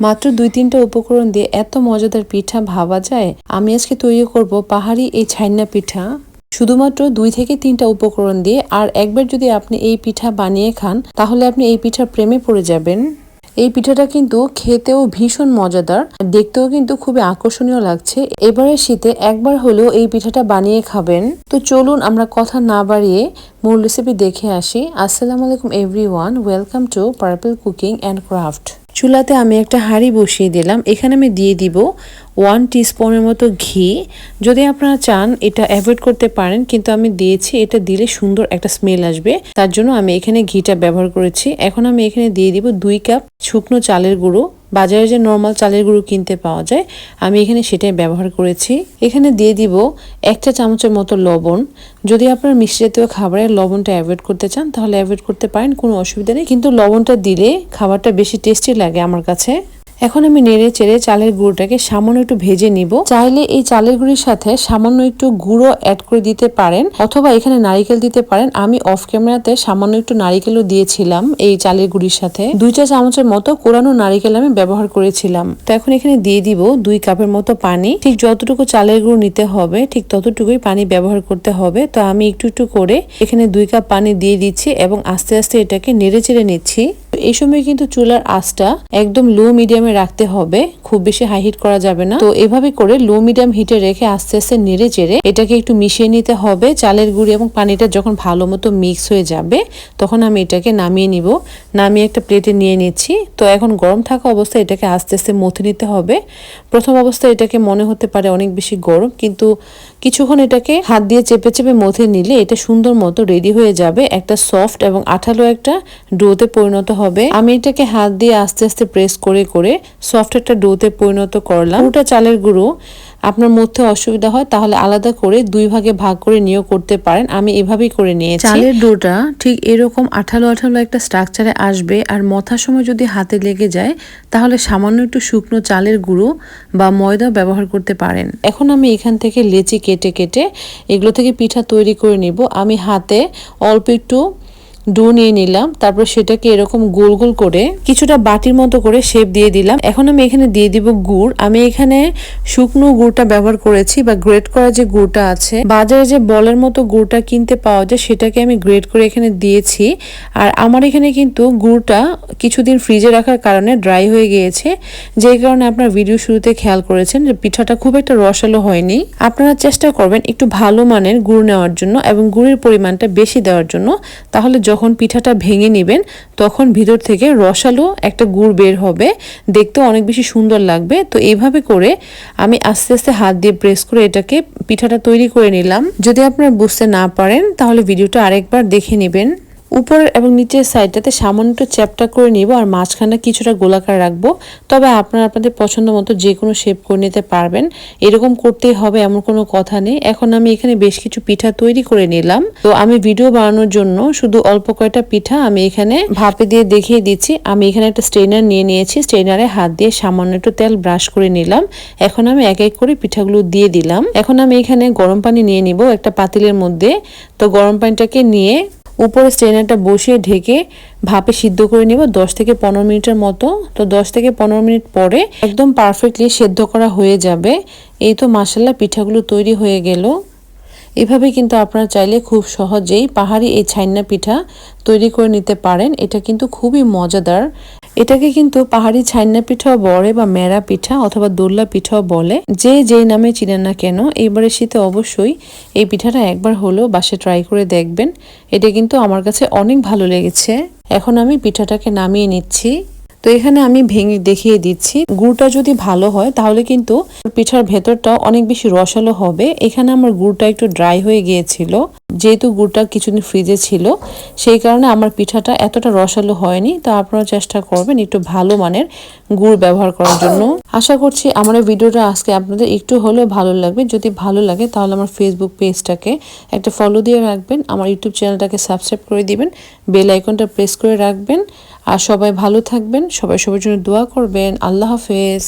মাত্র দুই তিনটা উপকরণ দিয়ে এত মজাদার পিঠা ভাবা যায়, আমি আজকে তৈরি করব পাহাড়ি এই ছাইনা পিঠা। শুধুমাত্র দুই থেকে তিনটা উপকরণ দিয়ে, আর একবার যদি আপনি এই পিঠা বানিয়ে খান, তাহলে আপনি এই পিঠার প্রেমে পড়ে যাবেন। এই পিঠাটা কিন্তু খেতেও ভীষণ মজাদার, দেখতেও কিন্তু খুবই আকর্ষণীয় লাগছে। এবারে শীতে একবার হলেও এই পিঠাটা বানিয়ে খাবেন। তো চলুন আমরা কথা না বাড়িয়ে মূল রেসিপি দেখে আসি। আসসালামু আলাইকুম everyone welcome to purple cooking and craft চুলাতে আমি একটা হাঁড়ি বসিয়ে দিলাম। এখানে আমি দিয়ে দিব ওয়ান টিস্পুনের মতো ঘি। যদি আপনারা চান, এটা অ্যাভয়েড করতে পারেন, কিন্তু আমি দিয়েছি, এটা দিলে সুন্দর একটা স্মেল আসবে। তার জন্য আমি এখানে ঘিটা ব্যবহার করেছি। এখন আমি এখানে দিয়ে দিব দুই কাপ শুকনো চালের গুঁড়ো। বাজারে যে নর্মাল চালের গুঁড়ো কিনতে পাওয়া যায়, আমি এখানে সেটাই ব্যবহার করেছি। এখানে দিয়ে দিব একটা চামচের মতো লবণ। যদি আপনার মিষ্টি জাতীয় খাবারের লবণটা অ্যাভয়েড করতে চান, তাহলে অ্যাভয়েড করতে পারেন, কোনো অসুবিধা নেই। কিন্তু লবণটা দিলে খাবারটা বেশি টেস্টি লাগে আমার কাছে। এখন আমি নেড়ে চেড়ে চালের গুঁড়োটাকে সামান্য একটু ভেজে নিব। চাইলে এই চালের গুঁড়ির সাথে সামান্য একটু গুঁড়ো অ্যাড করে দিতে পারেন, অথবা এখানে নারিকেল দিতে পারেন। আমি অফ ক্যামেরাতে সামান্য একটু নারিকেলও দিয়েছিলাম এই চালের গুঁড়ির সাথে। দুই চা চামচের মতো কোরানো নারিকেল আমি ব্যবহার করেছিলাম। তো এখন এখানে দিয়ে দিব দুই কাপের মতো পানি। ঠিক যতটুকু চালের গুঁড়ো নিতে হবে, ঠিক ততটুকুই পানি ব্যবহার করতে হবে। তো আমি একটু একটু করে এখানে দুই কাপ পানি দিয়ে দিচ্ছি এবং আস্তে আস্তে এটাকে নেড়ে চেড়ে নিচ্ছি। এই সময় কিন্তু চুলার আঁচটা একদম লো মিডিয়ামে রাখতে হবে। খুব বেশি হাই হিট করা যাবে না। তো এভাবে করে লো মিডিয়াম হিটে রেখে আস্তে আস্তে নেড়ে চেড়ে এটাকে একটু মিশিয়ে নিতে হবে। চালের গুঁড়ি এবং পানিটা যখন ভালো মতো মিক্স হয়ে যাবে, তখন আমি এটাকে নামিয়ে নিব। নামিয়ে একটা প্লেটে নিয়ে নিচ্ছি। তো এখন গরম থাকা অবস্থায় এটাকে আস্তে আস্তে মথে নিতে হবে। প্রথম অবস্থায় এটাকে মনে হতে পারে অনেক বেশি গরম, কিন্তু কিছুক্ষণ এটাকে হাত দিয়ে চেপে চেপে মথে নিলে এটা সুন্দর মতো রেডি হয়ে যাবে। একটা সফট এবং আঠালো একটা ডোতে পরিণত হবে। আমি এটাকে হাত দিয়ে আস্তে আস্তে প্রেস করে করে সফট একটা ডোতে পরিণত করলাম। পুরোটা চালের গুঁড়ো। আপনার মধ্যে অসুবিধা হয় তাহলে আলাদা করে দুই ভাগে ভাগ করে নিয়েও করতে পারেন। আমি এভাবেই করে নিয়েছি। চালের ডোটা ঠিক এরকম আঠালো আঠালো একটা স্ট্রাকচারে আসবে। আর মথার সময় যদি হাতে লেগে যায় তাহলে সামান্য একটু শুকনো চালের গুঁড়ো বা ময়দা ব্যবহার করতে পারেন। এখন আমি এখান থেকে লেচি কেটে কেটে এগুলো থেকে পিঠা তৈরি করে নিব। আমি হাতে অল্প একটু ডো নিয়ে নিলাম, তারপর সেটাকে এরকম গোল গোল করে কিছুটা বাটির মতো করে শেপ দিয়ে দিলাম। এখন আমি এখানে দিয়ে দিব গুড়। আমি এখানে শুকনো গুড়টা ব্যবহার করেছি বা গ্রেট করা যে গুড়টা আছে, বাজারে যে বলের মতো গুড়টা কিনতে পাওয়া যায়, সেটাকে আমি গ্রেট করে এখানে দিয়েছি। আর আমার এখানে কিন্তু গুড়টা কিছুদিন ফ্রিজে রাখার কারণে ড্রাই হয়ে গিয়েছে। যেই কারণে আপনার ভিডিও শুরুতে খেয়াল করেছেন যে পিঠাটা খুব একটা রসালো হয়নি। আপনারা চেষ্টা করবেন একটু ভালো মানের গুড় নেওয়ার জন্য এবং গুড়ের পরিমাণটা বেশি দেওয়ার জন্য। তাহলে যখন পিঠাটা ভেঙে নেবেন, তখন ভিতর থেকে রসালো একটা গুড় বের হবে। দেখতে অনেক বেশি সুন্দর লাগবে। তো এইভাবে করে আমি আস্তে আস্তে হাত দিয়ে প্রেস করে এটাকে পিঠাটা তৈরি করে নিলাম। যদি আপনারা বুঝতে না পারেন, তাহলে ভিডিওটা আরেকবার দেখে নেবেন। উপরের এবং নিচের সাইডটাতে সামান্য একটু চ্যাপটা করে নিব আর মাঝখানে কিছুটা গোলাকার রাখব। তবে আপনারা আপনাদের পছন্দ মতো যে কোনো শেপ করে নিতে পারবেন। এরকম করতেই হবে, এমন কোনো কথা নেই। এখন আমি এখানে বেশ কিছু পিঠা তৈরি করে নিলাম। তো আমি ভিডিও বানানোর জন্য শুধু অল্প কয়টা পিঠা আমি এখানে ভাপে দিয়ে দেখিয়ে দিচ্ছি। আমি এখানে একটা স্ট্রেনার নিয়ে নিয়েছি। স্ট্রেনারে হাত দিয়ে সামান্য একটু তেল ব্রাশ করে নিলাম। এখন আমি এক এক করে পিঠাগুলো দিয়ে দিলাম। এখন আমি এখানে গরম পানি নিয়ে নিব একটা পাতিলের মধ্যে। তো গরম পানিটাকে নিয়ে উপরে স্ট্রেনারটা বসিয়ে ঢেকে ভাপে সিদ্ধ করে নেব দশ থেকে পনেরো মিনিটের মতো। তো দশ থেকে পনেরো মিনিট পরে একদম পারফেক্টলি সেদ্ধ করা হয়ে যাবে। এই তো মাসাল্লা পিঠাগুলো তৈরি হয়ে গেল। এভাবে কিন্তু আপনারা চাইলে খুব সহজেই পাহাড়ি এই ছাইনা পিঠা তৈরি করে নিতে পারেন। এটা কিন্তু খুবই মজাদার এটাকে কিন্তু পাহাড়ি ছাইনা পিঠাও বলে বা মেরা পিঠা অথবা দোল্লা পিঠাও বলে। যে যেই নামে চিনেন না কেন, এইবারে শীতে অবশ্যই এই পিঠাটা একবার হলেও বাসে ট্রাই করে দেখবেন। এটা কিন্তু আমার কাছে অনেক ভালো লেগেছে। এখন আমি পিঠাটাকে নামিয়ে নিচ্ছি। তো এখানে আমি ভেঙে দেখিয়ে দিচ্ছি। গুড়টা যদি ভালো হয়, তাহলে কিন্তু পিঠার ভেতরটা অনেক বেশি রসালো হবে। এখানে আমার গুড়টা একটু ড্রাই হয়ে গিয়েছিল। যেহেতু গুড়টা কিছুদিন ফ্রিজে ছিল, সেই কারণে আমার পিঠাটা এতটা রসালো হয়নি। তো আপনারা চেষ্টা করবেন একটু ভালো মানের গুড় ব্যবহার করার জন্য। আশা করছি আমার ভিডিওটা আজকে আপনাদের একটু হলেও ভালো লাগবে। যদি ভালো লাগে তাহলে আমার ফেসবুক পেজটাকে একটা ফলো দিয়ে রাখবেন। আমার ইউটিউব চ্যানেলটাকে সাবস্ক্রাইব করে দিবেন। বেল আইকনটা প্রেস করে রাখবেন। আর সবাই ভালো থাকবেন, সবাই সবার জন্য দোয়া করবেন। আল্লাহ হাফেজ।